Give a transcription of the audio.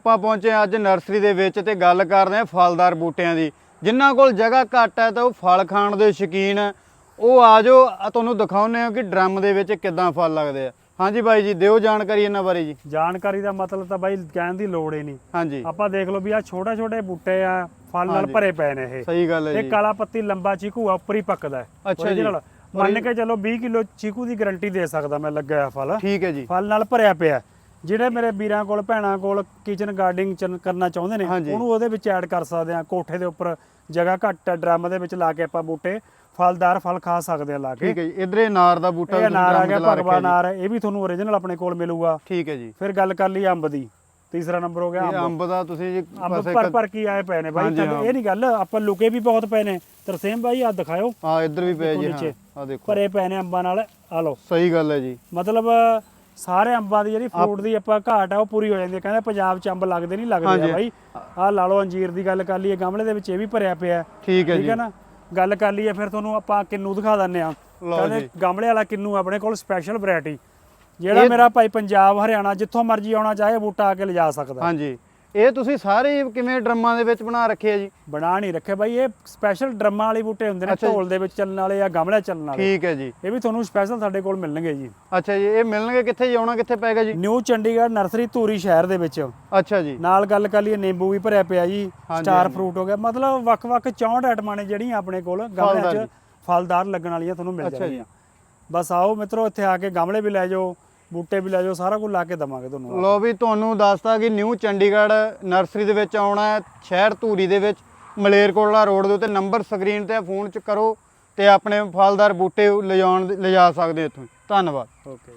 ਆਪਾਂ ਪਹੁੰਚੇ ਅੱਜ ਨਰਸਰੀ ਦੇ ਵਿੱਚ ਤੇ ਗੱਲ ਕਰਦੇ ਹਾਂ ਫਲਦਾਰ ਬੂਟਿਆਂ ਦੀ। ਜਿਨ੍ਹਾਂ ਕੋਲ ਜਗ੍ਹਾ ਘੱਟ ਹੈ ਤਾਂ ਉਹ ਫਲ ਖਾਣ ਦੇ ਸ਼ੌਕੀਨ ਉਹ ਆ ਜਾਓ ਆ ਤੁਹਾਨੂੰ ਦਿਖਾਉਂਦੇ ਹਾਂ ਕਿ ਡਰਮ ਦੇ ਵਿੱਚ ਕਿੱਦਾਂ ਫਲ ਲੱਗਦੇ ਆ। ਹਾਂਜੀ ਬਾਈ ਜੀ ਦਿਓ ਜਾਣਕਾਰੀ ਇਹਨਾਂ ਬਾਰੇ ਜੀ। ਜਾਣਕਾਰੀ ਦਾ ਮਤਲਬ ਤਾਂ ਬਾਈ ਕਹਿਣ ਦੀ ਲੋੜ ਹੀ ਨਹੀਂ। ਹਾਂਜੀ। ਆਪਾਂ ਦੇਖ ਲਓ ਵੀ ਆ ਛੋਟੇ ਛੋਟੇ ਬੂਟੇ ਆ ਫਲ ਨਾਲ ਹਾਂਜੀ। ਭਰੇ ਪਏ ਨੇ ਇਹ। ਸਹੀ ਗੱਲ ਹੈ ਇਹ ਜੀ। ਕਾਲਾ ਪੱਤੀ ਲੰਬਾ ਚੀਕੂ ਆ ਉੱਪਰ ਹੀ ਪੱਕਦਾ ਹੈ। ਅੱਛਾ ਜੀ। ਮੰਨ ਕੇ ਚਲੋ 20 ਕਿਲੋ ਚੀਕੂ ਦੀ ਗਾਰੰਟੀ ਦੇ ਸਕਦਾ ਮੈਂ ਲੱਗਿਆ ਫਲ। ਠੀਕ ਹੈ ਜੀ। ਫਲ ਨਾਲ ਭਰਿਆ ਪਿਆ। ਜਿਹੜੇ ਮੇਰੇ ਵੀਰਾਂ ਕੋਲ ਭੈਣਾਂ ਕੋਲ ਕਿਚਨ ਗਾਰਡਨਿੰਗ ਕਰਨਾ ਚਾਹੁੰਦੇ ਨੇ ਹਾਂਜੀ। ਉਹਨੂੰ ਉਹਦੇ ਵਿੱਚ ਐਡ ਕਰ ਸਕਦੇ ਆ ਕੋਠੇ ਦੇ ਉੱਪਰ ਜਗ੍ਹਾ ਘੱਟ ਹੈ ਡਰਮ ਦੇ ਵਿੱਚ ਲਾ ਕੇ ਆਪਾਂ ਬੂਟੇ ਫਲਦਾਰ ਫਲ ਖਾ ਸਕਦੇ ਆ ਲਾ ਕੇ। ਠੀਕ ਹੈ ਜੀ। ਇਧਰ ਇਹ ਨਾਰ ਦਾ ਬੂਟਾ ਇਹ ਵੀ ਅਨਾਰ ਆ ਗਿਆ ਭਗਵਾ ਜੀ। ਨਾਰ ਇਹ ਵੀ ਤੁਹਾਨੂੰ ਓਰੀਜਨਲ ਆਪਣੇ ਕੋਲ ਮਿਲੂਗਾ। ਠੀਕ ਹੈ ਜੀ। ਫਿਰ ਗੱਲ ਕਰ ਲਈ ਅੰਬ ਦੀ। ਤੀਸਰਾ ਨੰਬਰ ਹੋ ਗਿਆ ਇਹ ਅੰਬ। ਅੰਬ ਦਾ ਤੁਸੀਂ ਜੀ ਅੰਬ ਪਾਸੇ ਭਰ ਭਰ ਕੇ ਆਏ ਪਏ ਨੇ ਬਾਈ? ਹਾਂਜੀ, ਹਾਂ। ਇਹ ਨਹੀਂ ਗੱਲ ਆਪਾਂ ਲੁਕੇ ਵੀ ਬਹੁਤ ਪਏ ਨੇ। ਤਰਸੇਮ ਬਾਈ ਆ ਦਿਖਾਓ ਹਾਂ ਇੱਧਰ ਵੀ ਪਿਆ ਦੇਖੋ ਜੀ ਨੀਚੇ। ਹਾਂ ਆ ਦੇਖੋ। ਭਰੇ ਪਏ ਨੇ ਅੰਬਾਂ ਨਾਲ। ਆ ਲਓ। ਸਹੀ ਗੱਲ ਹੈ ਜੀ। ਮਤਲਬ ਸਾਰੇ ਅੰਬਾਂ ਦੀ ਜਿਹੜੀ ਫਰੂਟ ਦੀ ਆਪਾਂ ਘਾਟ ਆ ਉਹ ਪੂਰੀ ਹੋ ਜਾਂਦੀ ਹੈ ਕਹਿੰਦੇ ਪੰਜਾਬ ਚ ਅੰਬ ਲੱਗਦੇ ਨਹੀਂ ਲੱਗਦੇ। ਆ ਬਾਈ। ਆ ਲਾ ਲਓ ਅੰਜੀਰ ਦੀ ਗੱਲ ਕਰ ਲਈਏ ਗਮਲੇ ਦੇ ਵਿੱਚ ਇਹ ਵੀ ਭਰਿਆ ਪਿਆ ਠੀਕ ਹੈ ਠੀਕ ਜੀ। ਹੈ ਨਾ? ਗੱਲ ਕਰ ਲਈਏ ਫਿਰ ਤੁਹਾਨੂੰ ਆਪਾਂ ਕਿੰਨੂ ਦਿਖਾ ਦਿੰਨੇ ਆ ਕਹਿੰਦੇ। ਗਮਲੇ ਵਾਲਾ ਕਿੰਨੂ ਆਪਣੇ ਕੋਲ ਸਪੈਸ਼ਲ ਵੈਰਾਈਟੀ ਜਿਹੜਾ ਮੇਰਾ ਭਾਈ ਪੰਜਾਬ ਹਰਿਆਣਾ ਜਿੱਥੋਂ ਮਰਜ਼ੀ ਆਉਣਾ ਚਾਹੇ ਬੂਟਾ ਆ ਕੇ ਲਿਜਾ ਸਕਦਾ। ਹਾਂਜੀ। ਇਹ ਤੁਸੀਂ ਸਾਰੇ ਕਿਵੇਂ ਡਰਮਾਂ ਦੇ ਵਿੱਚ ਬਣਾ ਰੱਖੇ ਆ ਜੀ? ਬਣਾ ਨਹੀਂ ਰੱਖੇ ਬਾਈ ਇਹ ਸਪੈਸ਼ਲ ਡਰਮਾਂ ਵਾਲੇ ਬੂਟੇ ਹੁੰਦੇ ਨੇ। ਢੋਲ ਦੇ ਵਿੱਚ ਚੱਲਣ ਵਾਲੇ ਜਾਂ ਗਮਲੇ ਚੱਲਣ ਵਾਲੇ। ਠੀਕ ਹੈ ਜੀ। ਇਹ ਵੀ ਤੁਹਾਨੂੰ ਸਪੈਸ਼ਲ ਸਾਡੇ ਕੋਲ ਮਿਲਣਗੇ ਜੀ। ਅੱਛਾ ਜੀ ਇਹ ਮਿਲਣਗੇ ਕਿੱਥੇ ਜੀ ਆਉਣਾ ਕਿੱਥੇ ਪੈਗਾ ਜੀ? ਨਿਊ ਚੰਡੀਗੜ੍ਹ ਨਰਸਰੀ ਧੂਰੀ ਸ਼ਹਿਰ ਦੇ ਵਿੱਚ। ਅੱਛਾ ਜੀ। ਨਾਲ ਗੱਲ ਕਰ ਲਈਏ ਨਿੰਬੂ ਵੀ ਭਰਿਆ ਪਿਆ ਜੀ ਸਟਾਰ। ਫਰੂਟ ਹੋ ਗਿਆ। ਮਤਲਬ ਵੱਖ-ਵੱਖ 64 ਆਈਟਮਾਂ ਨੇ ਜਿਹੜੀਆਂ ਆਪਣੇ ਕੋਲ ਗਮਲਿਆਂ ਫਲਦਾਰ 'ਚ। ਫਲਦਾਰ ਲੱਗਣ ਵਾਲੀਆਂ ਤੁਹਾਨੂੰ ਮਿਲ। ਜਾਣਗੀਆਂ। ਬਸ ਆਓ ਮਿੱਤਰੋ ਇੱਥੇ ਆ ਕੇ ਗਮਲੇ ਵੀ ਲੈ ਜਾਓ। ਬੂਟੇ ਵੀ ਲੈ ਜਾਓ ਸਾਰਾ ਕੁਝ ਲਾ ਕੇ ਦਵਾਂਗੇ ਤੁਹਾਨੂੰ ਲੋ ਵੀ ਤੁਹਾਨੂੰ ਦੱਸਤਾ ਕਿ ਨਿਊ ਚੰਡੀਗੜ੍ਹ ਨਰਸਰੀ ਦੇ ਵਿੱਚ ਆਉਣਾ ਹੈ ਸ਼ਹਿਰ ਧੂਰੀ ਦੇ ਵਿੱਚ ਮਲੇਰਕੋਟਲਾ ਰੋਡ ਦੇ ਉੱਤੇ ਨੰਬਰ ਸਕਰੀਨ ਤੇ ਫੋਨ ਚ ਕਰੋ ਤੇ ਆਪਣੇ ਫਲਦਾਰ ਬੂਟੇ ਲਿਜਾਉਣ ਲਿਜਾ ਸਕਦੇ ਇੱਥੋਂ। ਧੰਨਵਾਦ। ਓਕੇ